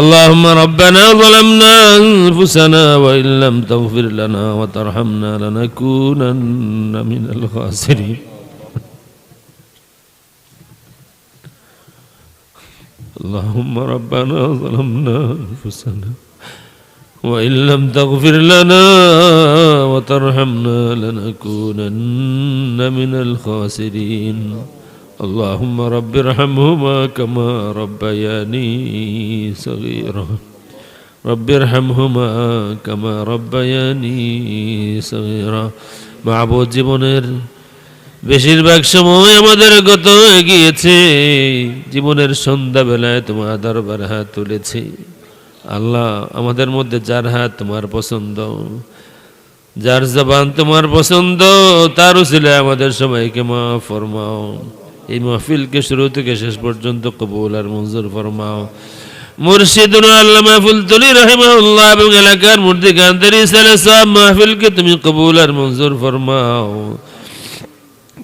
اللهم ربنا ظلمنا أنفسنا وإن لم تغفر لنا وترحمنا لنكونن من الخاسرين. اللهم ربنا ظلمنا أنفسنا وإن لم تغفر لنا وترحمنا لنكونن من الخاسرين. اللهم رب ارحمهما كما ربياني صغيرا رب ارحمهما كما ربياني صغيرا মাহবুব জীবনের বেশিরভাগ সময় আমাদের গত হয়ে গিয়েছে জীবনের সন্ধ্যাবেলায় তোমার দরবার হাত তুলেছি আল্লাহ আমাদের মধ্যে যার হাত তোমার পছন্দ যার জবান তোমার পছন্দ তার ছিল আমাদের সবাইকে মা ফরমাও এই মাহফিলকে শুরু থেকে শেষ পর্যন্ত কবুল আর মঞ্জুর ফরমাও। মুর্শিদুল এলাকার সালে মাহফিলকে তুমি কবুল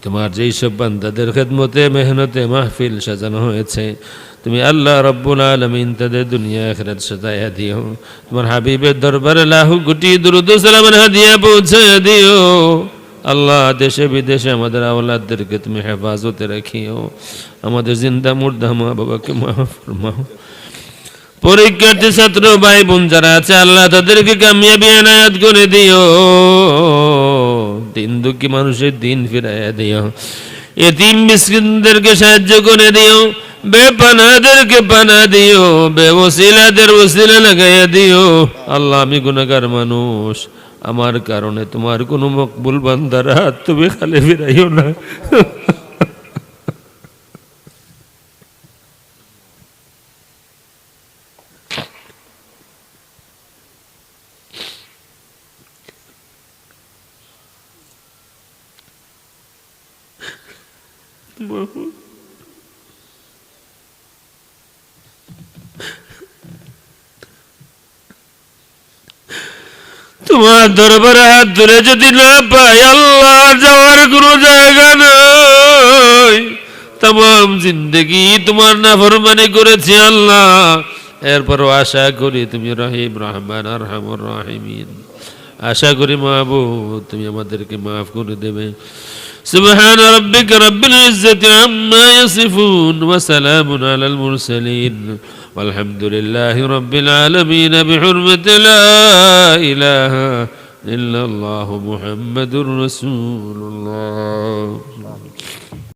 তোমার সব মেহনতে মাহফিল সাজানো হয়েছে, তুমি আল্লাহ রব্বুল আলমিন তাদের দুনিয়া আখরাত দিও। তোমার হাবিবের দরবারে লাহু গুটি দুরুদ সালামের হাদিয়া পৌঁছে দিও। আল্লাহ দেশে বিদেশে আমাদের আওলাদদেরকে তুমি হেফাজতে রাখিও। আমাদের জিন্দা মুর্দা মা বাবাকে মাফ পরীক্ষার্থী ছাত্র ভাই বোন যারা আছে, আল্লাহ তাদেরকে কামিয়াবি এনায়াত করে দিও। দিন দুঃখী মানুষের দিন ফিরাইয়া দিও। এতিম মিসকিনদেরকে সাহায্য করে দিও। বেপানাদেরকে পানা দিও। বেওসিলাদের ওসিলা লাগাইয়া দিও। আল্লাহ আমি গুনাহগার মানুষ। আমার কারণে তোমার কোনো মকবুল বান্দার তুমি খালে ফিরাইও না। তোমার দরবারে হাত ধরে যদি না পাই আল্লাহ যাওয়ার কোনো জায়গা নাই। তাম জিন্দগি তোমার না ফরমানি করেছি আল্লাহ। এরপরও আশা করি তুমি রহিম, রহমান আর রাহিমিন। আশা করি মাহবুব, তুমি আমাদেরকে মাফ করে দেবে। سبحان ربك رب العزة عما يصفون وسلام على المرسلين والحمد لله رب العالمين بحرمة لا إله إلا الله محمد رسول الله.